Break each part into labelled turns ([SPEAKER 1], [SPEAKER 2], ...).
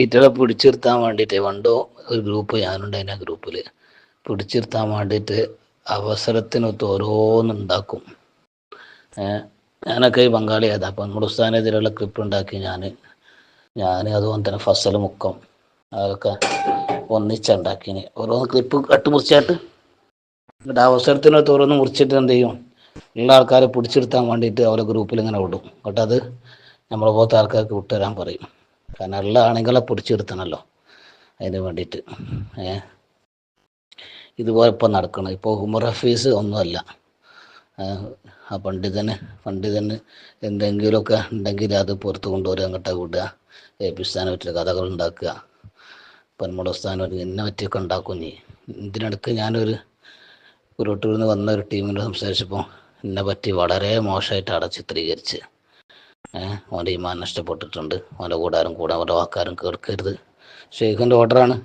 [SPEAKER 1] ഇറ്റളെ പിടിച്ചിരുത്താൻ വേണ്ടിയിട്ട് വണ്ടോ ഒരു ഗ്രൂപ്പ് ഞാനുണ്ടായിരുന്നു ആ ഗ്രൂപ്പിൽ. പിടിച്ചിരുത്താൻ വേണ്ടിയിട്ട് അവസരത്തിനൊത്ത് ഓരോന്നുണ്ടാക്കും ഞാനൊക്കെ ഈ ബംഗാളിയായത് അപ്പം നമ്മുടെ ഉസ്താനെതിരെയുള്ള ക്ലിപ്പ് ഉണ്ടാക്കി ഞാൻ ഞാൻ അതുപോലെ തന്നെ ഫസൽ മുക്കം. അതൊക്കെ ഒന്നിച്ചുണ്ടാക്കിന് ഓരോന്ന് ക്ലിപ്പ് കട്ട് മുറിച്ചായിട്ട് എന്നിട്ട് അവസരത്തിനൊത്ത് ഓരോന്ന് മുറിച്ചിട്ട് എന്ത് ചെയ്യും? ഉള്ള ആൾക്കാരെ പിടിച്ചെടുത്താൻ വേണ്ടിയിട്ട് അവരെ ഗ്രൂപ്പിൽ ഇങ്ങനെ വിടും. എന്നിട്ട് അത് നമ്മളെ പോലത്തെ ആൾക്കാർക്ക് വിട്ടുതരാൻ പറയും. കാരണം ഉള്ള ആണുങ്ങളെ പിടിച്ചെടുത്തണമല്ലോ അതിന് വേണ്ടിയിട്ട്. ഏ? ഇതുപോലെ ഇപ്പം നടക്കണം ഇപ്പോൾ ഉമർ ഹഫീസ് ഒന്നുമല്ല. ആ പണ്ഡിതന് പണ്ഡിതന് എന്തെങ്കിലുമൊക്കെ ഉണ്ടെങ്കിൽ അത് പുറത്ത് കൊണ്ടുവരിക അങ്ങോട്ട് വിടുക. ഏൽപ്പിസ്ഥാനം പറ്റിയ കഥകൾ ഉണ്ടാക്കുക. പന്മുടസ്ഥാനം എന്നെ പറ്റിയൊക്കെ ഉണ്ടാക്കും നീ. ഇതിനിടയ്ക്ക് ഞാനൊരു ഉരുട്ടൂരിൽ നിന്ന് വന്ന ഒരു ടീമിനോട് സംസാരിച്ചപ്പോൾ എന്നെ പറ്റി വളരെ മോശമായിട്ടാണ് ചിത്രീകരിച്ച് ഓന്റെ ഈമാൻ നഷ്ടപ്പെട്ടിട്ടുണ്ട്. ഓന്റെ കൂടാരും കൂടെ അവരുടെ വാക്കാരും കേൾക്കരുത്. ഷെയ്ഖിന്റെ ഓർഡറാണ്.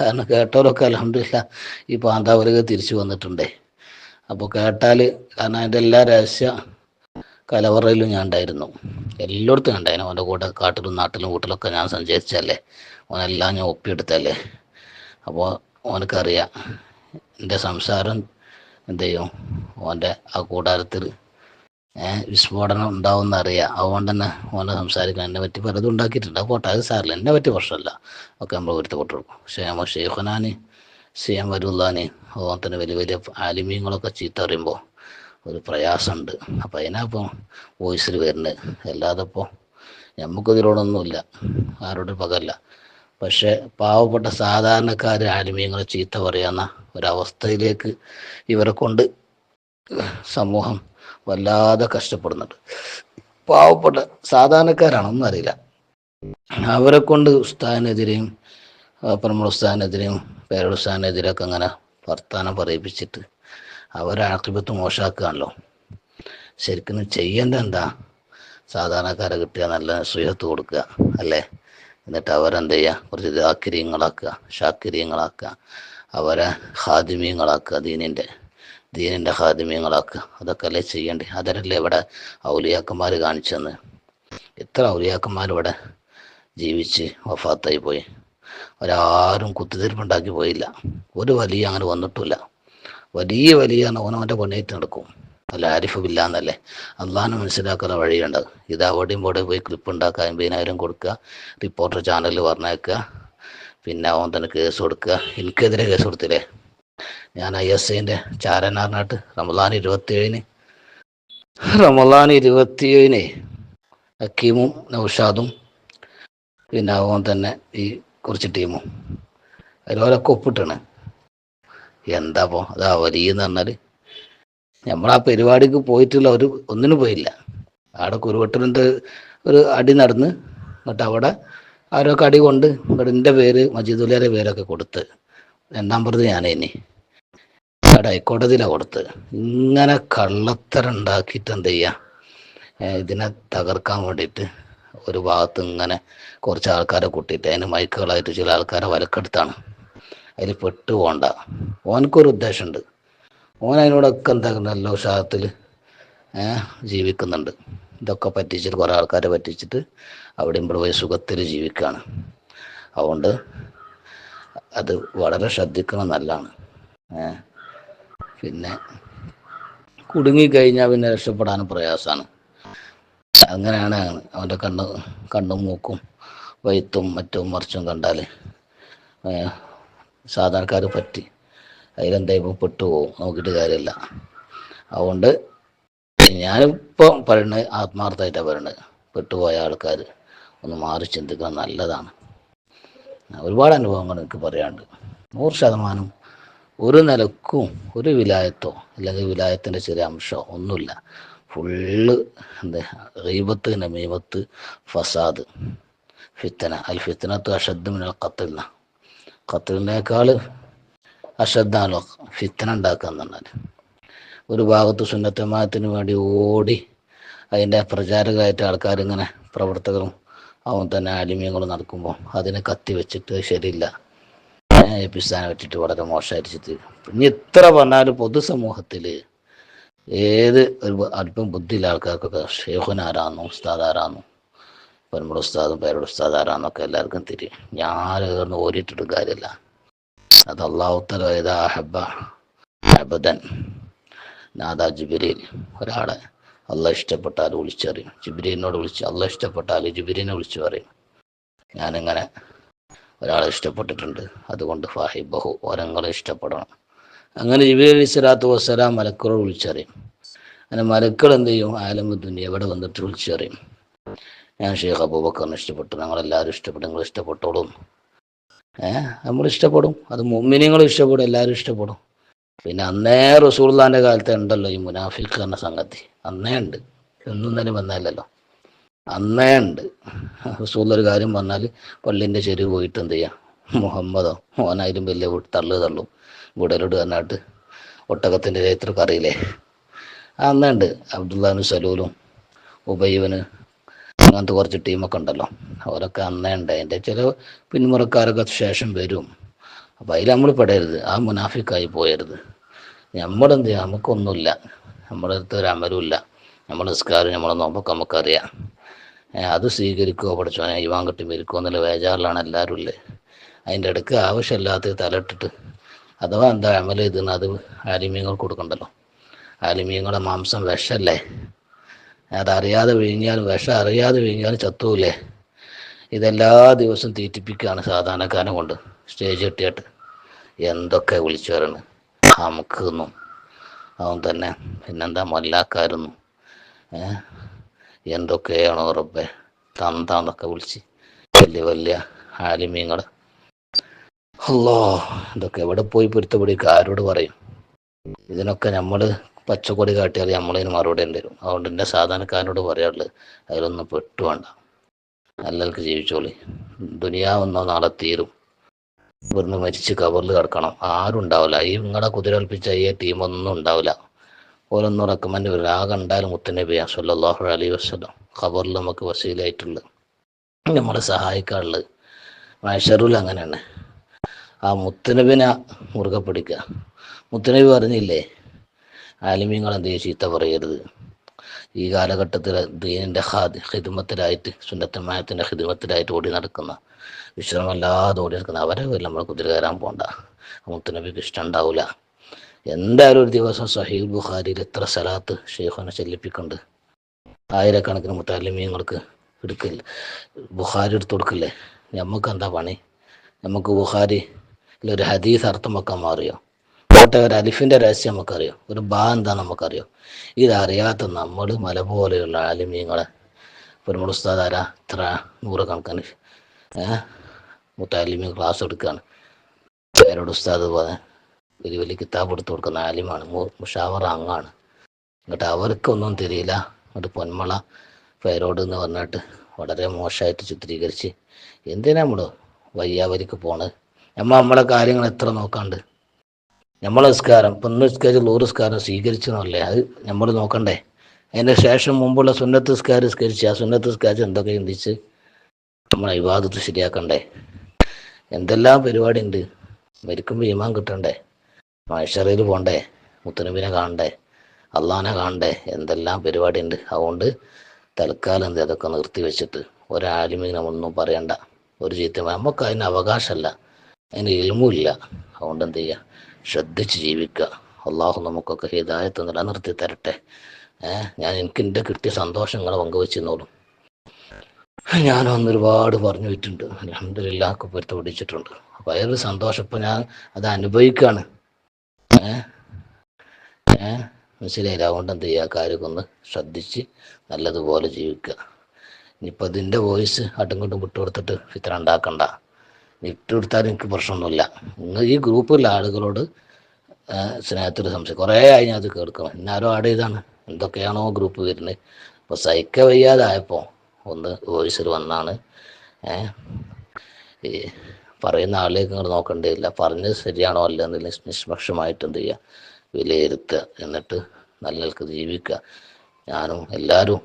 [SPEAKER 1] കാരണം കേട്ടവരൊക്കെ അലഹമില്ല ഈ പാന്താവരക തിരിച്ചു വന്നിട്ടുണ്ടേ. അപ്പോൾ കേട്ടാൽ കാരണം അതിന്റെ എല്ലാ രഹസ്യ കലവറയിലും ഞാൻ ഉണ്ടായിരുന്നു. എല്ലായിടത്തും ഉണ്ടായിരുന്നു. അവന്റെ കൂടെ കാട്ടിലും നാട്ടിലും വീട്ടിലൊക്കെ ഞാൻ സഞ്ചരിച്ചല്ലേ ഓനെല്ലാം ഞാൻ ഒപ്പിയെടുത്തല്ലേ അപ്പോൾ ഓനക്കറിയാം എന്റെ സംസാരം എന്ത് ചെയ്യും? ആ കൂടാരത്തിൽ വിസ്ഫോടനം ഉണ്ടാവുമെന്ന് അറിയാം. അതുകൊണ്ട് തന്നെ ഓനെ സംസാരിക്കാൻ എന്നെ പറ്റി പലതും ഉണ്ടാക്കിയിട്ടുണ്ട്. പോട്ടെ. അത് സാറില്ല എന്നെ പറ്റി പ്രശ്നമല്ല. ഒക്കെ നമ്മൾ പൊരുത്തപ്പെട്ടു കൊട്ടെടുക്കും ഷേമ ഷെയ്ഖുനാന് സി എം അതുപോലെ തന്നെ വലിയ വലിയ ആലിമ്യങ്ങളൊക്കെ ചീത്ത പറയുമ്പോൾ ഒരു പ്രയാസമുണ്ട്. അപ്പം അതിനപ്പം വോയിസിൽ വരുന്നത്. അല്ലാതെ ഇപ്പോൾ നമുക്കതിനോടൊന്നുമില്ല ആരോടും പകല്ല പക്ഷേ പാവപ്പെട്ട സാധാരണക്കാർ ആലിമീങ്ങളെ ചീത്ത പറയുന്ന ഒരവസ്ഥയിലേക്ക് ഇവരെ കൊണ്ട് സമൂഹം വല്ലാതെ കഷ്ടപ്പെടുന്നുണ്ട്. പാവപ്പെട്ട സാധാരണക്കാരാണ് ഒന്നും അറിയില്ല. അവരെ കൊണ്ട് ഉസ്താദിനെതിരെയും പ്രമുഖ ഉസ്താദിനെതിരെയും പേരുടെ ഉസ്താദിനെതിരെയൊക്കെ അങ്ങനെ വർത്താനം പറയിപ്പിച്ചിട്ട് അവരെ ആക്രിപത്ത് മോശമാക്കുകയാണല്ലോ. ശരിക്കും ചെയ്യേണ്ട എന്താ? സാധാരണക്കാരെ കിട്ടിയ നല്ല സുഹൃത്ത് കൊടുക്കുക അല്ലേ? എന്നിട്ട് അവരെന്ത് ചെയ്യുക? കുറച്ച് ദാക്കിര്യങ്ങളാക്കുക ഷാക്കിര്യങ്ങളാക്കുക അവരെ ഹാദിമീങ്ങളാക്കുക ദീനിന്റെ. ദീനിന്റെ ഹാദിമ്യങ്ങളാക്കുക അതൊക്കെ അല്ലേ ചെയ്യണ്ടേ? അതരല്ലേ ഇവിടെ ഔലിയാക്കന്മാർ കാണിച്ചെന്ന്. എത്ര ഔലിയാക്കന്മാർ ഇവിടെ ജീവിച്ച് വഫാത്തായി പോയി. ഒരാരും കുത്തിത്തിരിപ്പുണ്ടാക്കി പോയില്ല. ഒരു വലിയ അങ്ങനെ വന്നിട്ടില്ല വലിയ വലിയ ഓനവന്റെ പൊണ്ണേറ്റ് നടക്കും. അല്ല ആരിഫ് എന്നല്ലേ അള്ളാഹിനെ മനസ്സിലാക്കുന്ന വഴിയുണ്ട്. ഇത് അവിടെയും ഇവിടെ പോയി ക്ലിപ്പ് ഉണ്ടാക്കുക അമ്പതിനായിരം കൊടുക്കുക റിപ്പോർട്ടർ ചാനലിൽ പറഞ്ഞേക്കുക പിന്നെ അവൻ തന്നെ കേസ് കൊടുക്കുക. എനിക്കെതിരെ കേസ് കൊടുത്തില്ലേ? ഞാൻ ഐ എസ് ഐന്റെ ചാരനാറിനാട്ട് റമദാൻ ഇരുപത്തിയേഴിന്. റമദാൻ ഇരുപത്തിയേഴിന് ഹക്കീമും നൗഷാദും പിന്നെ അവൻ തന്നെ ഈ കുറച്ച് ടീമും. അതിലോരൊക്കെ ഒപ്പിട്ടാണ്. എന്താപ്പോ അത് അവരി പറഞ്ഞാൽ നമ്മൾ ആ പരിപാടിക്ക് പോയിട്ടുള്ള ഒരു ഒന്നിനും പോയില്ല. അവിടെ കുരുവട്ടലിന്റെ ഒരു അടി നടന്ന് എന്നിട്ട് അവിടെ ആരൊക്കെ അടി കൊണ്ട് ഇവിടെ എന്റെ പേര് മജീദുലിയുടെ പേരൊക്കെ കൊടുത്ത്. രണ്ടാം പ്രതി ഞാനേനി. അവിടെ ഹൈക്കോടതിയിലാണ് കൊടുത്ത്. ഇങ്ങനെ കള്ളത്തരം ഉണ്ടാക്കിയിട്ട് എന്ത് ചെയ്യുക ഇതിനെ തകർക്കാൻ വേണ്ടിയിട്ട് ഒരു ഭാഗത്ത് ഇങ്ങനെ കുറച്ച് ആൾക്കാരെ കൂട്ടിയിട്ട് അതിന് മൈക്കുകളായിട്ട് ചില ആൾക്കാരെ വലക്കെടുത്താണ്. അതിൽ പെട്ടു പോണ്ട. ഓനക്കൊരു ഉദ്ദേശമുണ്ട് ഓൻ അതിനോടൊക്കെ എന്താ നല്ല ഉഷാഹത്തിൽ ജീവിക്കുന്നുണ്ട്. ഇതൊക്കെ പറ്റിച്ചിട്ട് കുറേ ആൾക്കാരെ പറ്റിച്ചിട്ട് അവിടെ ഇവിടെ പോയി സുഖത്തിൽ ജീവിക്കുകയാണ് അതുകൊണ്ട് അത് വളരെ ശ്രദ്ധിക്കണം നല്ലതാണ് ഏഹ് പിന്നെ കുടുങ്ങിക്കഴിഞ്ഞാൽ പിന്നെ രക്ഷപ്പെടാനും പ്രയാസമാണ് അങ്ങനെയാണ് അവന്റെ കണ്ണ് കണ്ണും മൂക്കും വയത്തും മറ്റും മറിച്ചും കണ്ടാൽ സാധാരണക്കാർ പറ്റി. അതിലെന്തായാലും പെട്ടുപോകും നോക്കിയിട്ട് കാര്യമില്ല. അതുകൊണ്ട് ഞാനിപ്പോൾ പറയുന്നത് ആത്മാർത്ഥമായിട്ടാണ് പറയുന്നത് പെട്ടുപോയ ആൾക്കാർ ഒന്ന് മാറി ചിന്തിക്കുന്നത് നല്ലതാണ്. ഒരുപാട് അനുഭവങ്ങൾ എനിക്ക് പറയാണ്ട് നൂറ് ശതമാനം ഒരു നിലക്കും ഒരു വിലായത്തോ അല്ലെങ്കിൽ വിലായത്തിന്റെ ചെറിയ അംശമോ ഒന്നുമില്ല. ഫുള്ള് എന്താ റീബത്ത് നമീബത്ത് ഫസാദ് ഫിത്തന. അൽ ഫിത്തനത്ത് അഷദ് മിനൽ ഖത്തലിന ഖത്തലിനേക്കാൾ അഷദ്ദാണല്ലോ ഫിത്തന ഉണ്ടാക്കുക എന്ന് പറഞ്ഞാൽ ഒരു ഭാഗത്ത് സുന്നത്തമാത്തിന് വേണ്ടി ഓടി അതിന്റെ പ്രചാരകമായിട്ട് ആൾക്കാരിങ്ങനെ പ്രവർത്തകരും അവൻ തന്നെ ആലിമ്യങ്ങളും നടക്കുമ്പോൾ അതിനെ കത്തി വെച്ചിട്ട് ശരിയില്ല. എപ്പിസ്ഥാനെ വെച്ചിട്ട് വളരെ മോശമായിട്ട് ചിത്രീകരിക്കും ഇനി എത്ര പറഞ്ഞാലും പൊതുസമൂഹത്തിൽ ഏത് ഒരു അല്പം ബുദ്ധിയുള്ള ആൾക്കാർക്കൊക്കെ ഷെയ്ഖുൻ ആരാന്നു ഉസ്താദ് ആരാന്നു നമ്മുടെ ഉസ്താദും പേരുടെ ഉസ്താദ് ആരാന്നൊക്കെ എല്ലാവർക്കും തിരിയും. ഞാൻ ഒന്ന് ഓരിട്ടിട്ട് കാര്യമില്ല. അത് അള്ളാഹുത്തല ഏതാ ഹബ്ബ അബദൻ നാദാ ജിബിരിൽ ഒരാളെ അള്ളാഹ് ഇഷ്ടപ്പെട്ടാൽ വിളിച്ചറിയും. ജുബിരിനോട് വിളിച്ച് അള്ളാഹ് ഇഷ്ടപ്പെട്ടാൽ ജുബിരിനെ വിളിച്ചു പറയും. ഞാനിങ്ങനെ ഒരാളെ ഇഷ്ടപ്പെട്ടിട്ടുണ്ട്. അതുകൊണ്ട് ഫാഹിബഹു ഓരങ്ങളെ ഇഷ്ടപ്പെടണം. അങ്ങനെ ജിബി അലി സ്വലാത്തു വസ്സലാം മലക്കുകൾ വിളിച്ചറിയും. അങ്ങനെ മലക്കൾ എന്ത് ചെയ്യും? ആലമുദ്ദുനി എവിടെ വന്നിട്ട് വിളിച്ചറിയും. ഞാൻ ഷെയ്ഖ് അബൂബക്കറിനെ ഇഷ്ടപ്പെട്ടു. ഞങ്ങളെല്ലാവരും ഇഷ്ടപ്പെട്ടു. നിങ്ങൾ ഇഷ്ടപ്പെട്ടോളും. ഏഹ് നമ്മൾ ഇഷ്ടപ്പെടും. അത് മുമ്മിനിങ്ങളും ഇഷ്ടപ്പെടും. എല്ലാവരും ഇഷ്ടപ്പെടും. പിന്നെ അന്നേ റസൂള്ളാന്റെ കാലത്ത് ഉണ്ടല്ലോ ഈ മുനാഫിഖ് എന്ന സംഗതി. അന്നേ ഉണ്ട്. എന്നും തന്നെ വന്നല്ലോ അന്നേ ഉണ്ട്. റസൂലൊരു കാര്യം പറഞ്ഞാൽ പള്ളിന്റെ ചെരുവ് പോയിട്ട് എന്ത് ചെയ്യാം? മുഹമ്മദോ മോനായാലും വലിയ തള്ളു തള്ളും. വിടലോട് പറഞ്ഞിട്ട് ഒട്ടകത്തിന്റെ ചരിത്രമൊക്കെ അറിയില്ലേ? ആ അന്നേ ഉണ്ട്. അബ്ദുല്ലാനും സലൂലും ഉബൈവന് അങ്ങനത്തെ കുറച്ച് ടീമൊക്കെ ഉണ്ടല്ലോ. അവരൊക്കെ അന്നേ ഉണ്ട്. അതിന്റെ ചില പിന്മുറക്കാരൊക്കെ ശേഷം വരും. അപ്പോൾ അതിൽ നമ്മൾ പെടരുത്. ആ മുനാഫിക്കായി പോയരുത്. നമ്മളെന്ത് ചെയ്യാം? നമുക്കൊന്നുമില്ല. നമ്മുടെ അടുത്ത് ഒരു അമലുമില്ല നമ്മൾ നിസ്കാരം നമ്മളെ നോമ്പൊക്കെ നമുക്കറിയാം. അത് സ്വീകരിക്കുമോ പഠിച്ചോനെ ഇവാൻ കെട്ടി മരിക്കുമോ എന്നുള്ള വേജാറിലാണ് എല്ലാവരും ഉള്ളത് അതിന്റെ ഇടയ്ക്ക് ആവശ്യമില്ലാത്ത തലയിട്ടിട്ട്. അഥവാ എന്താ അമൽ ചെയ്തെന്ന് അത് ആലിമീങ്ങൾ കൊടുക്കണ്ടല്ലോ. ആലിമീങ്ങളുടെ മാംസം വിഷല്ലേ? അതറിയാതെ വിഴിഞ്ഞാലും വിഷം അറിയാതെ വിഴിഞ്ഞാലും ചത്തൂലേ? ഇതെല്ലാ ദിവസവും തീറ്റിപ്പിക്കുകയാണ് സാധാരണക്കാരനെ കൊണ്ട്. സ്റ്റേജ് കെട്ടിയിട്ട്. എന്തൊക്കെ വിളിച്ചു പറയണ്? നമുക്കൊന്നും അവൻ തന്നെ. പിന്നെന്താ? മൊല്ലാക്കാരുന്നു ഏ? എന്തൊക്കെയാണോ റബ്ബെ? തന്താന്നൊക്കെ വിളിച്ച് വലിയ വലിയ ആലിമ്യങ്ങൾ അല്ലോ ഇതൊക്കെ എവിടെ പോയി പൊരുത്തപ്പെടുക ആരോട് പറയും? ഇതിനൊക്കെ നമ്മൾ പച്ചക്കൊടി കാട്ടിയാൽ നമ്മളതിന് മറുപടി തരും. അതുകൊണ്ട് എന്റെ സാധാരണക്കാരനോട് പറയാറുള്ളത് അതിലൊന്നും പെട്ടു വേണ്ട. നല്ലവർക്ക് ജീവിച്ചോളി. ദുനിയാവെന്നോ നാളെ തീരും. ഇവിടുന്ന് മരിച്ച് കവറിൽ കിടക്കണം. ആരും ഉണ്ടാവില്ല. ഈ നിങ്ങളെ കുതിരൽപ്പിച്ച ഈ ടീമൊന്നും ഉണ്ടാവില്ല. ഓരോന്നും റെക്കമെൻഡ് വരും ആ മുത്തനെ മുത്തനബിയ സല്ലാഹു അലൈ വസ്ലം ഖബറിൽ നമുക്ക് വസീലായിട്ടുള്ളത് നമ്മളെ സഹായിക്കാറുള്ളത് മൈഷറുൽ അങ്ങനെയാണ്. ആ മുത്തനബിനെ മുറുകെ പിടിക്കുക. മുത്തനബി പറഞ്ഞില്ലേ ആലിമീങ്ങൾ എന്ത് ചീത്ത പറയരുത്. ഈ കാലഘട്ടത്തിൽ ദീനിന്റെ ഹാദ് ഹിദ്മത്തിലായിട്ട് സുന്നത്തമായത്തിന്റെ ഹിദ്മത്തിലായിട്ട് ഓടി നടക്കുന്ന വിശ്രമല്ലാതെ ഓടി നടക്കുന്ന അവരെ നമ്മൾ കുതിര കയറാൻ പോണ്ട. മുത്തനബിക്ക് ഇഷ്ടം ഉണ്ടാവില്ല എന്തായാലും ഒരു ദിവസം സഹീൽ ബുഖാരിയിൽ എത്ര സ്ഥലത്ത് ഷെയ്ഖുനെ ചെല്ലിപ്പിക്കുന്നുണ്ട് ആയിരക്കണക്കിന് മുത്താലിമീങ്ങൾക്ക് എടുക്കില്ല ബുഖാരി എടുത്തു കൊടുക്കില്ലേ? നമുക്ക് എന്താ പണി? നമുക്ക് ബുഖാരി ഒരു ഹദീസ് അർത്ഥം വെക്കാൻ മാറിയോ? കോട്ടെ ഒരു അലിഫിന്റെ രഹസ്യം നമുക്കറിയോ? ഒരു ബാ എന്താ നമുക്കറിയോ? ഇതറിയാത്ത നമ്മൾ മല പോലെയുള്ള ആലിമീങ്ങളെ ഒരു നമ്മുടെ ഉസ്താദ് ആരാ? ഇത്ര നൂറുകണക്കിന് മുത്താലിമീൻ ക്ലാസ് എടുക്കുകയാണ് പേരോട് ഉസ്താദ് പോലെ. വലിയ വലിയ കിതാബ് എടുത്തു കൊടുക്കുന്ന ആലിമാണ്. മുഷാവർ അങ്ങാണ് എന്നിട്ട് അവർക്കൊന്നും തിരിയില്ല. എന്നിട്ട് പൊന്മള ഫൈറോഡ് എന്ന് പറഞ്ഞിട്ട് വളരെ മോശമായിട്ട് ചിത്രീകരിച്ച് എന്തിനാ നമ്മൾ വയ്യാവരിക്ക് പോണത് നമ്മൾ നമ്മളെ കാര്യങ്ങൾ എത്ര നോക്കാണ്ട്? നമ്മളെ നിസ്കാരം ഇപ്പം നിസ്കരിച്ച് നൂറ് നിസ്കാരം സ്വീകരിച്ചെന്നല്ലേ? അത് നമ്മൾ നോക്കണ്ടേ? അതിന് ശേഷം മുമ്പുള്ള സുന്നത്ത് നിസ്കാരം നിസ്കരിച്ച് ആ സുന്നത്ത് നിസ്കാരം എന്തൊക്കെ ചിന്തിച്ച് നമ്മളെ വിവാദത്ത് ശരിയാക്കണ്ടേ? എന്തെല്ലാം പരിപാടി ഉണ്ട് മരിക്കുമ്പോൾ ഈമാൻ കിട്ടണ്ടേ? മനുഷ്യറിൽ പോണ്ടേ മുത്തനബിനെ കാണണ്ടേ അള്ളാനെ കാണണ്ടേ എന്തെല്ലാം പരിപാടി ഉണ്ട് അതുകൊണ്ട് തൽക്കാലം എന്ത് അതൊക്കെ നിർത്തി വെച്ചിട്ട് ഒരാലിമിനെ നമ്മളൊന്നും പറയണ്ട. ഒരു ചീത്ത നമുക്ക് അതിന് അവകാശമല്ല അതിന് ഇൽമുമില്ല അതുകൊണ്ട് എന്ത് ചെയ്യുക ശ്രദ്ധിച്ച് ജീവിക്കുക. അള്ളാഹു നമുക്കൊക്കെ ഹിദായത്ത് നിലനിർത്തി തരട്ടെ. ഏഹ് ഞാൻ എനിക്ക് എന്റെ കിട്ടിയ സന്തോഷങ്ങളെ പങ്കുവെച്ചിരുന്നോളും അന്ന് ഒരുപാട് പറഞ്ഞു വിട്ടിട്ടുണ്ട് അലഹമില്ലാക്കെ പൊരുത്ത പിടിച്ചിട്ടുണ്ട് അപ്പോൾ അതൊരു സന്തോഷം. ഇപ്പം ഞാൻ അത് അനുഭവിക്കുകയാണ്. ഏഹ് മനസ്സിലായില്ല? അതുകൊണ്ട് എന്ത് ചെയ്യുക കാര്യമൊക്കെ ഒന്ന് ശ്രദ്ധിച്ച് നല്ലതുപോലെ ജീവിക്കുക. ഇനിയിപ്പോൾ ഇതിന്റെ വോയിസ് ഇങ്ങോട്ടും വിട്ടുകൊടുത്തിട്ട് ഇത്ര ഉണ്ടാക്കണ്ട. വിട്ടുകൊടുത്താൽ എനിക്ക് പ്രശ്നമൊന്നുമില്ല. നിങ്ങൾ ഈ ഗ്രൂപ്പിലുള്ള ആളുകളോട് സ്നേഹത്തിൽ സംശയം കുറേ ആയി ഞാൻ അത് കേൾക്കണം. എന്നാരോ ആഡ് ചെയ്താണ്. എന്തൊക്കെയാണോ ഗ്രൂപ്പ് വരുന്നത്. അപ്പോൾ സഹിക്ക വയ്യാതായപ്പോൾ ഒന്ന് വോയിസിൽ വന്നാണ്. ഏഹ് പറയുന്ന ആളിലേക്ക് നിങ്ങൾ നോക്കേണ്ടതില്ല പറഞ്ഞത് ശരിയാണോ അല്ല എന്നുള്ള നിഷ്പക്ഷമായിട്ട് എന്ത് ചെയ്യുക വിലയിരുത്തുക. എന്നിട്ട് നല്ലവർക്ക് ജീവിക്കുക. ഞാനും എല്ലാവരും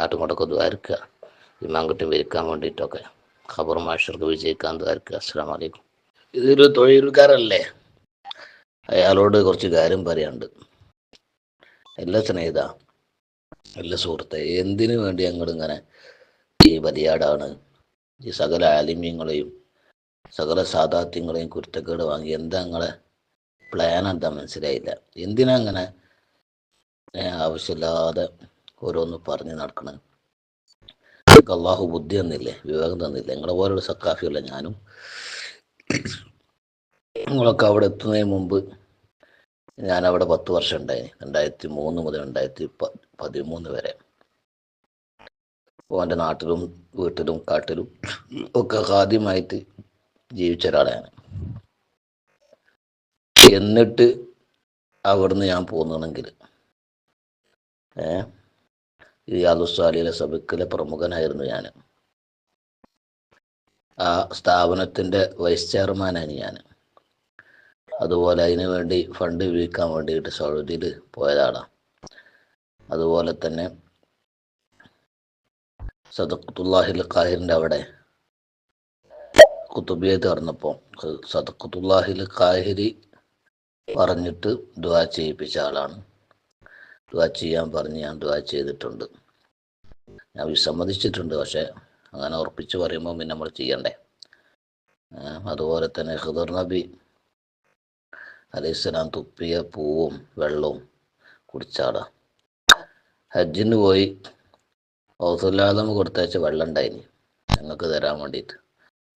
[SPEAKER 1] ആട്ടുമുടക്കം ദ്വാരിക്കുക. ഇമാൻകുട്ടി വിരിക്കാൻ വേണ്ടിയിട്ടൊക്കെ. ഖബർ മാഷർക്ക് വിജയിക്കാൻ ദ്വാരിക്കുക. അസ്സാം വലൈക്കും ഇതൊരു തൊഴിലുകാരല്ലേ അയാളോട് കുറച്ച് കാര്യം പറയാനുണ്ട്. എല്ലാ സ്നേഹിത എല്ലാ സുഹൃത്തെ എന്തിനു വേണ്ടി അങ്ങോട്ട് ഇങ്ങനെ ഈ പരിയാടാണ് ഈ സകല ആലിമ്യങ്ങളെയും സകല സാധാത്യങ്ങളെയും കുരുത്തക്കേട് വാങ്ങി എന്താ നിങ്ങളെ പ്ലാൻ എന്താ മനസ്സിലായില്ല. എന്തിനാ അങ്ങനെ ആവശ്യമില്ലാതെ ഓരോന്ന് പറഞ്ഞ് നടക്കണം? നിങ്ങൾക്ക് അള്ളാഹു ബുദ്ധി തന്നില്ലേ വിവേകം തന്നില്ലേ? നിങ്ങളെ പോലുള്ള സക്കാഫിയല്ല ഞാനും നിങ്ങളൊക്കെ അവിടെ എത്തുന്നതിന് മുമ്പ് ഞാൻ അവിടെ പത്ത് വർഷം ഉണ്ടായി രണ്ടായിരത്തി മൂന്ന് മുതൽ രണ്ടായിരത്തി പതിമൂന്ന് വരെ. അപ്പോൾ എന്റെ നാട്ടിലും വീട്ടിലും കാട്ടിലും ഒക്കെ ആദ്യമായിട്ട് ജീവിച്ച ഒരാളാണ്. എന്നിട്ട് അവിടുന്ന് ഞാൻ പോകുന്നതാണെങ്കിൽ ഏഹ് ഈ യാദുസ്വാലിയിലെ സഭക്കിലെ പ്രമുഖനായിരുന്നു ഞാൻ. ആ സ്ഥാപനത്തിന്റെ വൈസ് ചെയർമാനാണ് ഞാൻ. അതുപോലെ അതിന് വേണ്ടി ഫണ്ട് ഉപയോഗിക്കാൻ വേണ്ടിയിട്ട് സൗദിയിൽ പോയതാണ് അതുപോലെ തന്നെ സദഖത്തുല്ലാഹിൽ ഖാഹിറിന്റെ അവിടെ കുത്തുബിയത്ത് തീർന്നപ്പോൾ സദഖത്തുല്ലാഹിൽ കാഹിരി പറഞ്ഞിട്ട് ദുആ ചെയ്യിപ്പിച്ച ആളാണ്. ദുആ ചെയ്യാൻ പറഞ്ഞ് ഞാൻ ദുആ ചെയ്തിട്ടുണ്ട്. ഞാൻ വിസമ്മതിച്ചിട്ടുണ്ട് പക്ഷേ അങ്ങനെ ഉറപ്പിച്ച് പറയുമ്പോൾ പിന്നെ നമ്മൾ ചെയ്യണ്ടേ? അതുപോലെ തന്നെ ഖിദർ നബി അലൈഹിസ്സലാം തുപ്പിയ പൂവും വെള്ളവും കുടിച്ചാടാ ഹജ്ജിന് പോയി ഔസുല്ലാദം കൊടുത്തയച്ച വെള്ളം ഉണ്ടായിനി. ഞങ്ങൾക്ക് തരാൻ വേണ്ടിയിട്ട്.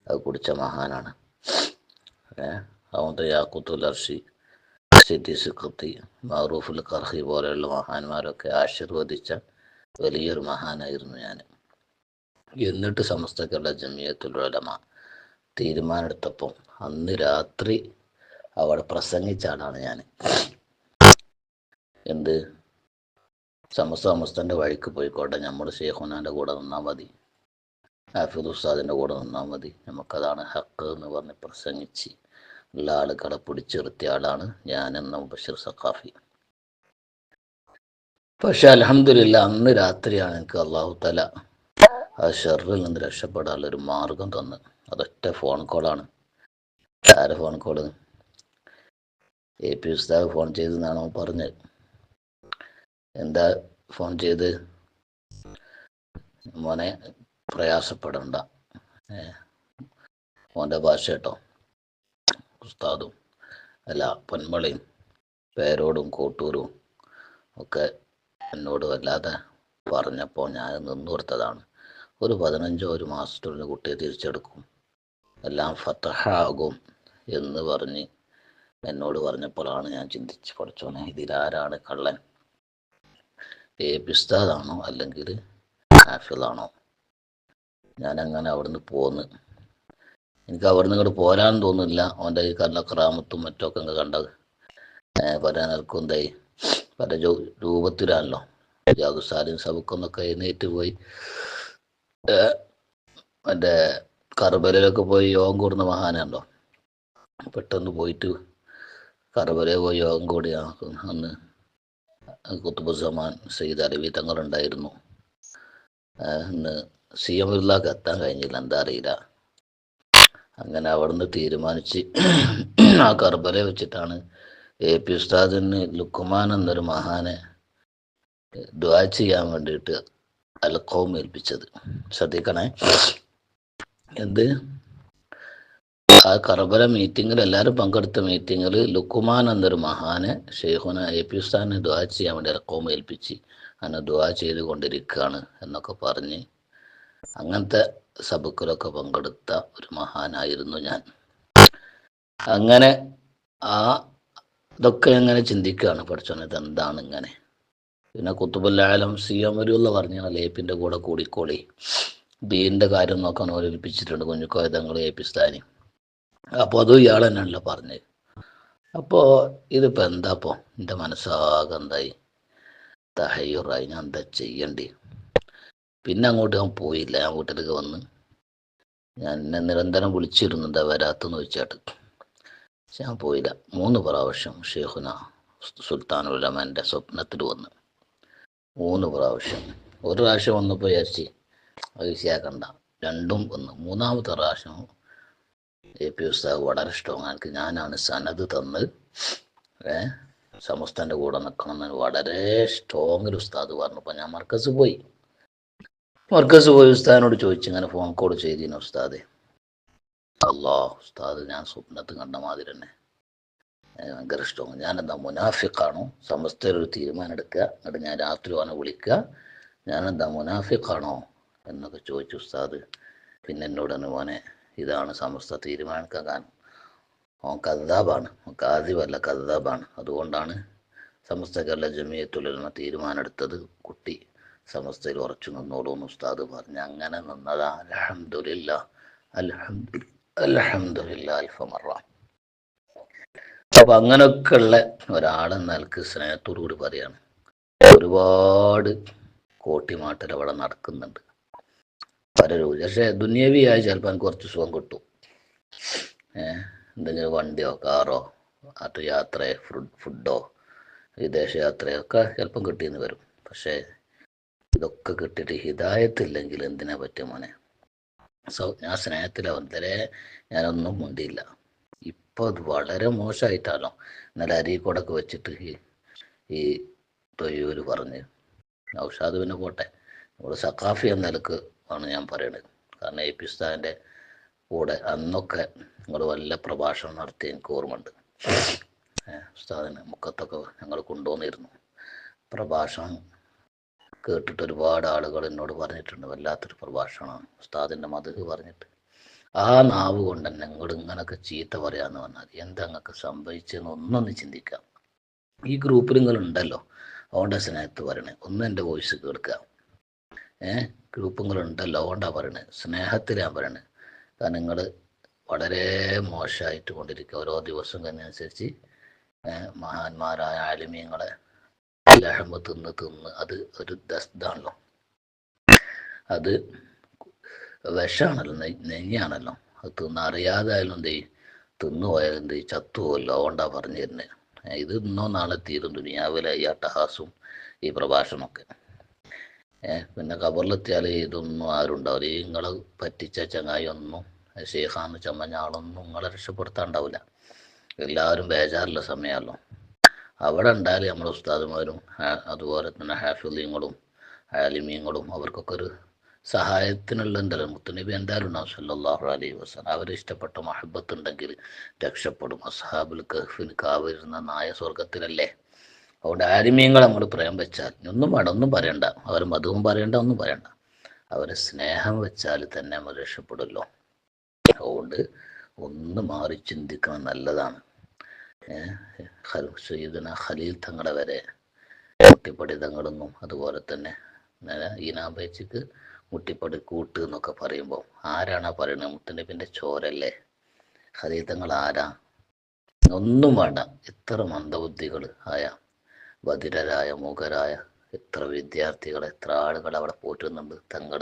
[SPEAKER 1] അത് കുടിച്ച മഹാനാണ്. അതുകൊണ്ട് യാക്കുത്തുൽ അർഷി സിദ്ദി സുഖത്തി മാറൂഫുൽ കർഹി പോലെയുള്ള മഹാന്മാരൊക്കെ ആശീർവദിച്ച വലിയൊരു മഹാനായിരുന്നു ഞാൻ. എന്നിട്ട് സമസ്തക്കുള്ള ഉലമ തീരുമാനമെടുത്തപ്പം അന്ന് രാത്രി അവിടെ പ്രസംഗിച്ച ആളാണ് ഞാൻ. എന്ത്? സമസ്ത സമസ്തന്റെ വഴിക്ക് പോയിക്കോട്ടെ. നമ്മുടെ ഷെയ്ഖുനാന്റെ കൂടെ നിന്നാൽ മതി. ഹാഫിദ് ഉസ്താദിന്റെ കൂടെ നിന്നാൽ മതി. നമുക്കതാണ് ഹക്ക് എന്ന് പറഞ്ഞ് പ്രസംഗിച്ച് എല്ലാ ആളുകളെ പിടിച്ചെടുത്തിയ ആളാണ് ഞാൻ എന്ന ബഷീർ സഖാഫി. പക്ഷെ അലഹമില്ല അന്ന് രാത്രിയാണ് എനിക്ക് അള്ളാഹു തല ആ ഷെറിൽ നിന്ന് രക്ഷപ്പെടാനുള്ള ഒരു മാർഗം തന്ന്. അതൊറ്റ ഫോൺ കോളാണ് ആരെ ഫോൺ കോൾ എ പി ഉസ്താദ് ഫോൺ ചെയ്തെന്നാണ് എന്നാണോ പറഞ്ഞത് എന്താ ഫോൺ ചെയ്ത്? മോനെ പ്രയാസപ്പെടണ്ട. ഓന്റെ ഭാഷ കേട്ടോ. ഉസ്താദും അല്ല പൊന്മളയും പേരോടും കോട്ടൂരും ഒക്കെ എന്നോട് വല്ലാതെ പറഞ്ഞപ്പോൾ ഞാൻ നിന്നു കൊടുത്തതാണ്. ഒരു പതിനഞ്ചോ ഒരു മാസത്തിനുള്ളിൽ കുട്ടിയെ തിരിച്ചെടുക്കും. എല്ലാം ഫത്തഹാകും എന്ന് പറഞ്ഞ് എന്നോട് പറഞ്ഞപ്പോഴാണ് ഞാൻ ചിന്തിച്ച് പഠിച്ചോനെ ഇതിലാരാണ് കള്ളൻ? ഏ പിസ്താദാണോ അല്ലെങ്കിൽ ഹാഫിളാണോ ഞാൻ അങ്ങനെ അവിടുന്ന് പോന്ന്. എനിക്ക് അവിടുന്ന് ഇങ്ങോട്ട് പോരാൻ തോന്നുന്നില്ല. അവന്റെ ഈ കല്ല ക്രാമത്തും മറ്റൊക്കെ അങ്ങ് കണ്ടത്. പറയാനൽക്കും എന്തായി പല ജോ രൂപത്തിലാണല്ലോ. ജാദുസാലിൻ സബക്കൊന്നൊക്കെ എഴുന്നേറ്റ് പോയി. മറ്റേ കറുബലയിലൊക്കെ പോയി യോഗം കൂടുന്ന മഹാനാണല്ലോ. പെട്ടെന്ന് പോയിട്ട് കർബലയിൽ പോയി യോഗം കൂടി അന്ന് കുത്തുബുസമാൻ സയ്യിദ് അലവി തങ്ങളുണ്ടായിരുന്നു. സി എം ഉള്ളാക്ക് എത്താൻ കഴിഞ്ഞില്ല. എന്താ അറിയില്ല. അങ്ങനെ അവിടുന്ന് തീരുമാനിച്ച് ആ കർബലെ വെച്ചിട്ടാണ് എ പി ഉസ്താദിന് ലുക്കുമാൻ എന്നൊരു മഹാനെ ദ്വാ ചെയ്യാൻ വേണ്ടിയിട്ട് അൽക്കവും ഏൽപ്പിച്ചത്. ശ്രദ്ധിക്കണേ. എന്ത്? ആ കർബല മീറ്റിങ്ങിൽ എല്ലാവരും പങ്കെടുത്ത മീറ്റിങ്ങിൽ ലുക്കുമാൻ എന്നൊരു മഹാനെ ഷെയ്ഖുന എ പി ഉസ്താദിനെ ദ്വാ ചെയ്യാൻ വേണ്ടി അൽക്കവും ഏൽപ്പിച്ച് അങ്ങനെ ദ്വാ ചെയ്തുകൊണ്ടിരിക്കുകയാണ് എന്നൊക്കെ പറഞ്ഞ് അങ്ങനത്തെ സഭക്കിലൊക്കെ പങ്കെടുത്ത ഒരു മഹാനായിരുന്നു ഞാൻ. അങ്ങനെ ആ ഇതൊക്കെ എങ്ങനെ ചിന്തിക്കുകയാണ് പഠിച്ചോനെ ഇതെന്താണ് ഇങ്ങനെ. പിന്നെ കുത്തുബല്ലായാലും സി എം അമരുള്ള പറഞ്ഞാൽ ലേപ്പിന്റെ കൂടെ കൂടിക്കോളി. ദീന്റെ കാര്യം നോക്കാൻ ഓരേൽപ്പിച്ചിട്ടുണ്ട് കുഞ്ഞുക്കോയതങ്ങൾ ഏപ്പിസ്ഥാനി അപ്പോൾ അതും ഇയാൾ തന്നെയാണല്ലോ പറഞ്ഞത് അപ്പോൾ ഇതിപ്പോൾ എന്താ അപ്പോൾ എന്റെ മനസ്സാകെ എന്തായി? തഹയ്യുറായി ഞാൻ എന്താ ചെയ്യണ്ടേ? പിന്നെ അങ്ങോട്ട് ഞാൻ പോയില്ല. ഞാൻ വീട്ടിലേക്ക് വന്ന് ഞാൻ എന്നെ നിരന്തരം വിളിച്ചിരുന്നു എന്താ വരാത്തെന്ന് വെച്ചാട്ട് പക്ഷെ ഞാൻ പോയില്ല. മൂന്ന് പ്രാവശ്യം ഷെയ്ഖുന സുൽത്താനുലമന്റെ സ്വപ്നത്തിൽ വന്ന്. മൂന്ന് പ്രാവശ്യം. ഒരു പ്രാവശ്യം വന്നപ്പോൾ വിചാരിച്ച് അത് വിഷയാക്കണ്ട രണ്ടും വന്ന്. മൂന്നാമത്തെ പ്രാവശ്യം എ പി ഉസ്താദ് വളരെ ഇഷ്ടമാണ് എനിക്ക് ഞാനാണ് സനത് തന്ന് ഏ സമസ്തന്റെ കൂടെ നിൽക്കണം എന്ന് വളരെ സ്ട്രോങ്ങിൽ ഉസ്താദ് പറഞ്ഞപ്പോൾ ഞാൻ മർക്കസ് പോയി. മർക്കസ് പോയി ഉസ്താദിനോട് ചോദിച്ചു ഇങ്ങനെ ഫോൺ കോൾ ചെയ്തിന് ഉസ്താദെ. അല്ലാ ഉസ്താദ് ഞാൻ സ്വപ്നത്ത് കണ്ട മാതിരി തന്നെ. ഭയങ്കര ഇഷ്ടമാണ്. ഞാൻ എന്താ മുനാഫിക്കാണോ സമസ്ത ഒരു തീരുമാനം എടുക്കുക എന്നിട്ട് ഞാൻ രാത്രി അവനെ വിളിക്കുക. ഞാൻ എന്താ മുനാഫിക്കാണോ എന്നൊക്കെ ചോദിച്ചു ഉസ്താദ്. പിന്നെ എന്നോട് മോനെ ഇതാണ് സമസ്ത തീരുമാനിക്കാൻ കാരണം ഓൻ കദ്ദാബാണ്. കാദിബല്ല കദ്ദാബാണ്. അതുകൊണ്ടാണ് സമസ്ത കേരള ജമിയത്തുള്ള ജമിയത്തുലമ തീരുമാനമെടുത്തത് കുട്ടി. സമസ്തയിൽ ഉറച്ചു നിന്നോളൂ ഉസ്താദ് പറഞ്ഞു. അങ്ങനെ നിന്നതാ അലഹമില്ല അലഹമില്ല അൽഫമറ അപ്പൊ അങ്ങനൊക്കെ ഉള്ള ഒരാളെന്ന നിലയ്ക്ക് സ്നേഹത്തോടു കൂടി പറയാണ്. ഒരുപാട് കോട്ടിമാട്ടൽ അവിടെ നടക്കുന്നുണ്ട്. പലരും. പക്ഷെ ദുന്യവിയായി ചിലപ്പോൾ എനിക്ക് കുറച്ച് സുഖം കിട്ടും. ഏഹ് എന്തെങ്കിലും വണ്ടിയോ കാറോ അത് യാത്രയോ ഫുഡ് ഫുഡോ വിദേശ യാത്രയൊക്കെ ചിലപ്പം കിട്ടിയെന്ന് വരും. പക്ഷേ ഇതൊക്കെ കിട്ടിയിട്ട് ഹിതായത്തില്ലെങ്കിൽ എന്തിനാ പറ്റും മോനെ? സോ ഞാൻ സ്നേഹത്തിലാവും ഞാനൊന്നും മുണ്ടിയില്ല. ഇപ്പോൾ അത് വളരെ മോശമായിട്ടാണല്ലോ ഇന്നലെ അരീക്കോടൊക്കെ വെച്ചിട്ട് ഈ ഈ തൊയ്യൂര് പറഞ്ഞ്. ഔഷാദ് പിന്നെ പോട്ടെ. നമ്മൾ സക്കാഫി എന്ന നിലയ്ക്ക് ആണ് ഞാൻ പറയുന്നത് കാരണം എ പി കൂടെ അന്നൊക്കെ നിങ്ങൾ വല്ല പ്രഭാഷണം നടത്തി എനിക്ക് ഓർമ്മയുണ്ട്. ഉസ്താദിന് മുക്കത്തൊക്കെ ഞങ്ങൾ കൊണ്ടുവന്നിരുന്നു. പ്രഭാഷണം കേട്ടിട്ട് ഒരുപാട് ആളുകൾ എന്നോട് പറഞ്ഞിട്ടുണ്ട്. വല്ലാത്തൊരു പ്രഭാഷണമാണ്. ഉസ്താദിന്റെ മധു പറഞ്ഞിട്ട്. ആ നാവ് കൊണ്ട് തന്നെ നിങ്ങൾ ഇങ്ങനൊക്കെ ചീത്ത പറയാന്ന് പറഞ്ഞാൽ എന്താ നിങ്ങൾക്ക് സംഭവിച്ചെന്ന് ഒന്നൊന്ന് ചിന്തിക്കാം. ഈ ഗ്രൂപ്പിൽ നിങ്ങൾ ഉണ്ടല്ലോ. അതുകൊണ്ടാ സ്നേഹത്ത് പറയണേ. ഒന്ന് എന്റെ വോയിസ് കേൾക്കുക ഏഹ് ഗ്രൂപ്പുകൾ ഉണ്ടല്ലോ. അതുകൊണ്ടാണ് സ്നേഹത്തിൽ ഞാൻ പറയണത് കാരണം നിങ്ങൾ വളരെ മോശമായിട്ട് കൊണ്ടിരിക്കുക. ഓരോ ദിവസം കഴിഞ്ഞനുസരിച്ച് മഹാന്മാരായ ആലിമീങ്ങളെ ലഹമ തിന്ന് തിന്ന് അത് ഒരു ദസ്താണല്ലോ അത് വിഷാണല്ലോ നെഞ്ഞാണല്ലോ അത് തിന്ന് അറിയാതായാലും എന്ത് ചെയ്യും? പോയാലും എന്ത് ചെയ്യും? ചത്തുപോയല്ലോ അതുകൊണ്ടാ പറഞ്ഞു തരുന്നത് ഇത് ഇന്നോ നാളെ തീരും ദുനിയാവിലെ ഈ അട്ടഹാസും ഈ പ്രഭാഷണമൊക്കെ. ഏഹ് പിന്നെ കബറിലെത്തിയാൽ ഇതൊന്നും ആരും ഉണ്ടാവില്ല. ഈ നിങ്ങളെ പറ്റിച്ച ചങ്ങായി ഒന്നും ഷെയ്ഖാന്ന് ചമ്മഞ്ഞ നിങ്ങളെ രക്ഷപ്പെടുത്താണ്ടാവില്ല എല്ലാവരും ബേജാറുള്ള സമയമല്ലോ അവിടെ ഉണ്ടായാലും നമ്മുടെ ഉസ്താദുമാരും അതുപോലെ തന്നെ ഹാഫിലിങ്ങളും ആലിമീങ്ങളും അവർക്കൊക്കെ ഒരു സഹായത്തിനുള്ള എന്തായാലും മുത്തുനബി എന്തായാലും ഉണ്ടാവും സല്ലല്ലാഹു അലൈഹി വസല്ലം. അവർ ഇഷ്ടപ്പെട്ട മഹബത്ത് ഉണ്ടെങ്കിൽ രക്ഷപ്പെടും. അസ്ഹാബുൽ കഹ്ഫിന് കാവരുന്ന നായ സ്വർഗത്തിലല്ലേ അതുകൊണ്ട് ആലിമീങ്ങൾ നമ്മൾ പ്രേം വെച്ചാൽ ഒന്നും വേണ്ട ഒന്നും പറയണ്ട. അവർ മതവും പറയണ്ട ഒന്നും പറയണ്ട. അവരെ സ്നേഹം വെച്ചാൽ തന്നെ നമ്മൾ രക്ഷപ്പെടുമല്ലോ. അതുകൊണ്ട് ഒന്ന് മാറി ചിന്തിക്കണം നല്ലതാണ്. സയ്യിദന ഖലീൽ തങ്ങളെ വരെ മുട്ടിപ്പടി തങ്ങളെന്നും അതുപോലെ തന്നെ ഈനാബേച്ചിക്ക് മുട്ടിപ്പടി കൂട്ട് എന്നൊക്കെ പറയുമ്പോൾ ആരാണ് പറയുന്നത് മുത്തനബിന്റെ ചോരല്ലേ? ഖലീൽ തങ്ങൾ ആരാ? ഒന്നും വേണ്ട. എത്ര മന്ദബുദ്ധികൾ ആയ ബധിരരായ മൂകരായ എത്ര വിദ്യാർത്ഥികൾ എത്ര ആളുകൾ അവിടെ പോറ്റുന്നുണ്ട് തങ്ങൾ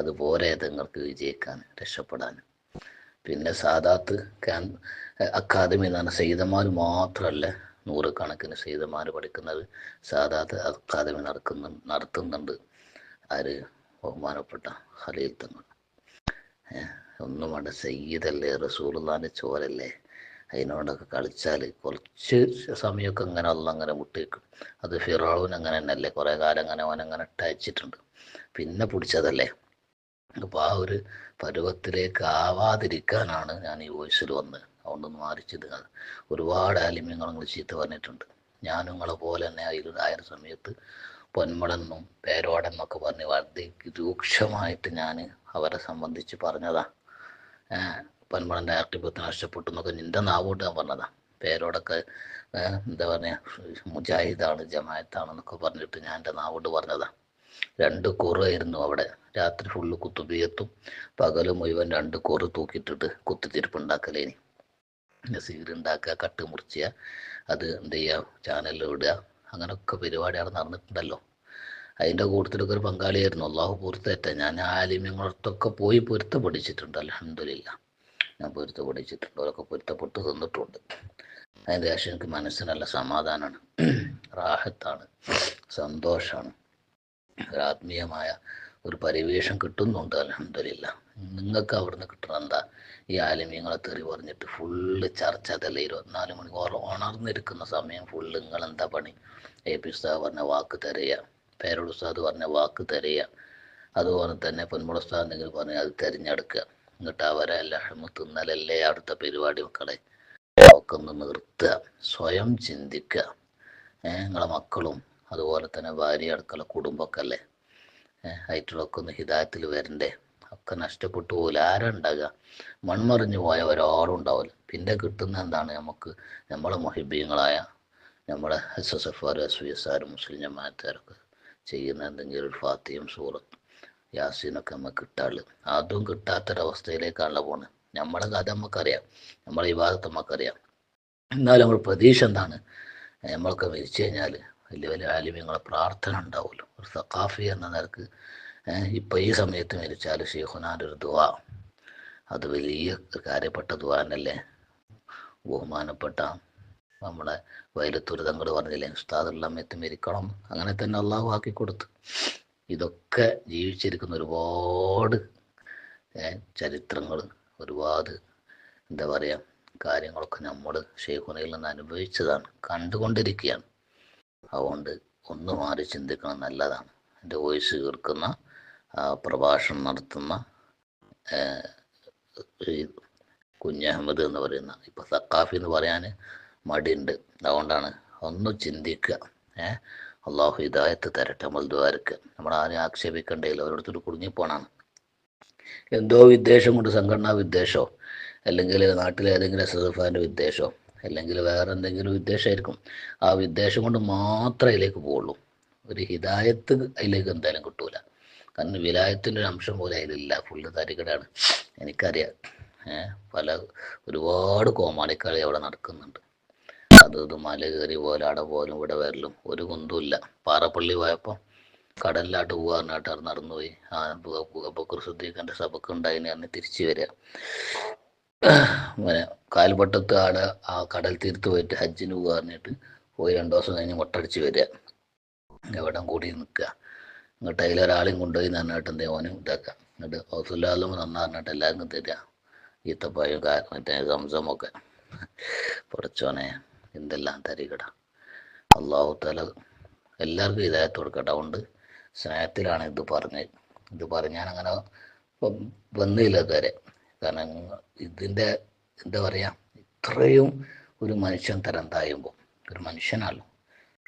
[SPEAKER 1] അതുപോലെ തങ്ങൾക്ക് വിജയിക്കാൻ രക്ഷപ്പെടാൻ. പിന്നെ സാദാത്ത് ക്യാൻ അക്കാദമി എന്ന് പറഞ്ഞ സയ്യിദന്മാർ മാത്രമല്ല നൂറുകണക്കിന് സെയ്തന്മാർ പഠിക്കുന്നത്. സാദാത്ത് അക്കാദമി നടക്കുന്ന നടത്തുന്നുണ്ട്. ആര്? ബഹുമാനപ്പെട്ട ഖലീൽ തങ്ങൾ. ഒന്നും വേണ്ട. സയ്യിദല്ലേ റസൂലുള്ളാന്റെ ചോരല്ലേ? അതിനോടൊക്കെ കളിച്ചാൽ കുറച്ച് സമയമൊക്കെ അങ്ങനെ അല്ല അങ്ങനെ മുട്ടിക്കും അത് ഫിറോവിന് അങ്ങനെ തന്നെയല്ലേ കുറേ കാലം അങ്ങനെ അവനങ്ങനെ ടച്ചിട്ടുണ്ട് പിന്നെ പിടിച്ചതല്ലേ? അപ്പോൾ ആ ഒരു പരുവത്തിലേക്ക് ആവാതിരിക്കാനാണ് ഞാൻ ഈ വോയിസിൽ വന്ന് അതുകൊണ്ടൊന്ന് മാറിച്ചത്. ഒരുപാട് ആലിമ്യങ്ങൾ നിങ്ങൾ ചീത്ത പറഞ്ഞിട്ടുണ്ട്. ഞാനും നിങ്ങളെ പോലെ തന്നെ ആയ സമയത്ത് പൊന്മളെന്നും പേരോടെന്നൊക്കെ പറഞ്ഞ് വളരെ രൂക്ഷമായിട്ട് ഞാൻ അവരെ സംബന്ധിച്ച് പറഞ്ഞതാ. പൊന്മളന്റെ ആക്ടിപത്ത് നഷ്ടപ്പെട്ടു എന്നൊക്കെ നിന്റെ നാവോട്ട് ഞാൻ പറഞ്ഞതാ. പേരോടൊക്കെ എന്താ പറയുക മുജാഹിദാണ് ജമായത്താണെന്നൊക്കെ പറഞ്ഞിട്ട് ഞാൻ എന്റെ നാവോട്ട് പറഞ്ഞതാ. രണ്ട് കുറായിരുന്നു അവിടെ. രാത്രി ഫുള്ള് കുത്തുബിയത്തും പകൽ മുഴുവൻ രണ്ട് കുറ തൂക്കിയിട്ടിട്ട് കുത്തിത്തിരിപ്പ് ഉണ്ടാക്കലേനി നസീർ ഉണ്ടാക്കുക കട്ട് മുറിച്ചുക അത് എന്ത് ചെയ്യുക ചാനലിൽ വിടുക അങ്ങനെയൊക്കെ പരിപാടിയാണ് നടന്നിട്ടുണ്ടല്ലോ. അതിന്റെ കൂട്ടത്തിലൊക്കെ ഒരു പങ്കാളിയായിരുന്നു. അള്ളാഹു പൊരുത്തേറ്റ ഞാൻ ആലിമ്യങ്ങളൊക്കെ പോയി പൊരുത്ത പഠിച്ചിട്ടുണ്ട് അലഹമില്ല ഞാൻ പൊരുത്ത പഠിച്ചിട്ടുണ്ട് അവരൊക്കെ പൊരുത്തപ്പെട്ട് തന്നിട്ടുണ്ട്. അതിന്റെ ശേഷം എനിക്ക് മനസ്സിനല്ല നല്ല സമാധാനമാണ് റാഹത്താണ്. സന്തോഷമാണ് ഒരു ആത്മീയമായ ഒരു പരിവേഷം കിട്ടുന്നുണ്ട് അലഹമില്ല നിങ്ങൾക്ക് അവിടുന്ന് കിട്ടണം എന്താ? ഈ ആലിമ്യങ്ങളെ തെറി പറഞ്ഞിട്ട് ഫുള്ള് ചർച്ച അതല്ലേ? ഇരുപത്തിനാല് മണിക്കൂർ ഉണർന്നിരിക്കുന്ന സമയം ഫുള്ള് നിങ്ങൾ എന്താ പണി? എ പി ഉസ്താദ് പറഞ്ഞ വാക്ക് തരയുക പേരോട് ഉസ്താദ് പറഞ്ഞ വാക്ക് തരയുക അതുപോലെ തന്നെ പൊന്മുളസ്ഥാൻ എന്തെങ്കിലും പറഞ്ഞാൽ അത് തിരഞ്ഞെടുക്കുക. എന്നിട്ട് അവരെ എല്ലാം തിന്നലല്ലേ അടുത്ത പരിപാടി മക്കളെ? ഒക്കെ ഒന്ന് നിർത്തുക. സ്വയം ചിന്തിക്കുക. നിങ്ങളെ മക്കളും അതുപോലെ തന്നെ ഭാര്യ അടുക്കള കുടുംബമൊക്കെ അല്ലേ? ആയിട്ടുള്ളൊക്കെ ഒന്ന് ഹിതായത്തിൽ വരണ്ടേ? ഒക്കെ നഷ്ടപ്പെട്ടു പോകില്ല ആരാ ഉണ്ടാകുക മൺമറിഞ്ഞു പോയ ഒരാളും ഉണ്ടാവില്ല പിന്നെ കിട്ടുന്ന എന്താണ്? നമുക്ക് നമ്മളെ മൊഹിബീങ്ങളായ നമ്മളെ S S F R S V S R മുസ്ലിം ജമാഅത്തുകാരൊക്കെ ചെയ്യുന്ന എന്തെങ്കിലും ഒരു ഫാത്തിയും സൂറത്ത് യാസീനൊക്കെ നമുക്ക് കിട്ടാൾ അതും കിട്ടാത്തൊരവസ്ഥയിലേക്കാണല്ലോ പോണത് നമ്മളെ കഥ നമുക്കറിയാം നമ്മളെ വിവാദത്തെ നമുക്കറിയാം എന്നാലും നമ്മൾ പ്രതീക്ഷ എന്താണ്? നമ്മളൊക്കെ മരിച്ചു കഴിഞ്ഞാൽ വലിയ വലിയ ആലിമ്യങ്ങളെ പ്രാർത്ഥന ഉണ്ടാവുമല്ലോ. ഒരു സക്കാഫി എന്ന നിലയ്ക്ക് ഇപ്പം ഈ സമയത്ത് മരിച്ചാൽ ഷെയ്ഖുനാന്റെ ഒരു ദുവ അത് വലിയ കാര്യപ്പെട്ട ദുവാനല്ലേ ബഹുമാനപ്പെട്ട നമ്മുടെ വയലത്തൂർ തങ്ങൾ പറഞ്ഞില്ലേ ഉസ്താദുള്ള അമ്മയത്ത് മരിക്കണം. അങ്ങനെ തന്നെ അള്ളാഹു ആക്കി കൊടുത്തു. ഇതൊക്കെ ജീവിച്ചിരിക്കുന്ന ഒരുപാട് ചരിത്രങ്ങൾ ഒരുപാട് എന്താ പറയുക കാര്യങ്ങളൊക്കെ നമ്മൾ ഷെയ്ഖുനയിൽ നിന്ന് അനുഭവിച്ചതാണ് കണ്ടുകൊണ്ടിരിക്കുകയാണ്. അതുകൊണ്ട് ഒന്ന് മാറി ചിന്തിക്കണം. നല്ലതാണ്. എന്റെ വോയിസ് കേൾക്കുന്ന പ്രഭാഷണം നടത്തുന്ന കുഞ്ഞഹമ്മദ് എന്ന് പറയുന്ന ഇപ്പൊ സക്കാഫി എന്ന് പറയാൻ മടിയുണ്ട്. അതുകൊണ്ടാണ് ഒന്ന് ചിന്തിക്കുക. ഏഹ് അള്ളാഹു ഹിദായത്ത് തരട്ടെ നമ്മൾ നമ്മൾ ആരും ആക്ഷേപിക്കണ്ടേയില്ല ഓരോരുത്തർ കുടുങ്ങിപ്പോണാണ് എന്തോ വിദ്വേഷം കൊണ്ട് സംഘടനാ വിദ്വേഷമോ അല്ലെങ്കിൽ നാട്ടിലെ ഏതെങ്കിലും എസ് എസ് വിദ്വേഷമോ അല്ലെങ്കിൽ വേറെ എന്തെങ്കിലും വിദ്വേഷമായിരിക്കും. ആ വിദ്വേഷം കൊണ്ട് മാത്രം അതിലേക്ക് പോവുള്ളൂ. ഒരു ഹിദായത്ത് അതിലേക്ക് എന്തായാലും കിട്ടൂല. കാരണം വിലായത്തിന്റെ ഒരു അംശം പോലെ അതിലില്ല. ഫുള്ള് തരികടാണ്. എനിക്കറിയാം. പല ഒരുപാട് കോമാളിക്കളി അവിടെ നടക്കുന്നുണ്ട്. അത് ഇത് മല കയറി പോലെ അവിടെ പോലും ഇവിടെ വരലും ഒരു കുന്തുമില്ല പാറപ്പള്ളി പോയപ്പോൾ കടലിലാട്ട് പോകാറിനാട്ട് നടന്നുപോയി. ആ ബക്കർ സുദ്ദീഖിന്റെ സഭക്ക് ഉണ്ടായിന് പറഞ്ഞ് തിരിച്ചു വരിക. പിന്നെ കാൽപട്ടത്ത് ആടെ ആ കടൽ തീർത്ത് പോയിട്ട് ഹജ്ജിന് പോകുക പറഞ്ഞിട്ട് പോയി രണ്ടു ദിവസം കഴിഞ്ഞ് മുട്ടടിച്ച് വരിക എവിടെ കൂടി നിൽക്കുക എന്നിട്ട് അതിലൊരാളെയും കൊണ്ടുപോയി നന്നായിട്ട് എന്തേ ഓനും ഇതാക്കുക എന്നിട്ട് ഹൗസുല്ലാലും നന്നാ പറഞ്ഞിട്ട് എല്ലാവർക്കും തരിക ഈത്തപ്പായും കാ മറ്റേ സംസമൊക്കെ. പഠിച്ചോനെ എന്തെല്ലാം തരികട. അള്ളാഹു തല എല്ലാവർക്കും ഇതായത്ത് കൊടുക്കട്ടെ. അതുകൊണ്ട് സ്നേഹത്തിലാണ് ഇത് പറഞ്ഞത്. ഇത് പറഞ്ഞാൽ അങ്ങനെ വന്നില്ല ഇതുവരെ. കാരണം ഇതിന്റെ എന്താ പറയുക ഇത്രയും ഒരു മനുഷ്യൻ തരം താഴുമ്പോൾ ഒരു മനുഷ്യനാണ്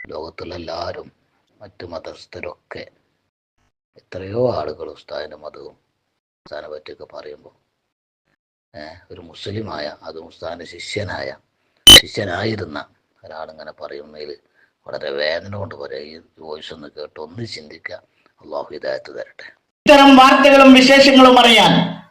[SPEAKER 1] ലോകത്തുള്ള എല്ലാവരും മറ്റു മതസ്ഥരൊക്കെ. എത്രയോ ആളുകൾ ഉസ്താദിന്റെ മതവും ഉസ്താദിനെ പറ്റിയൊക്കെ പറയുമ്പോൾ ഒരു മുസ്ലിമായ അതും ഉസ്താദിന്റെ ശിഷ്യനായ ശിഷ്യനായിരുന്ന ഒരാളിങ്ങനെ പറയുന്നതിൽ വളരെ വേദന കൊണ്ട് പറയാം. ഈ വോയിസ് ഒന്ന് കേട്ട് ഒന്ന് ചിന്തിക്കുക. അള്ളാഹു ഹിദായത്ത് തരട്ടെ.
[SPEAKER 2] ഇത്തരം വാർത്തകളും വിശേഷങ്ങളും അറിയാൻ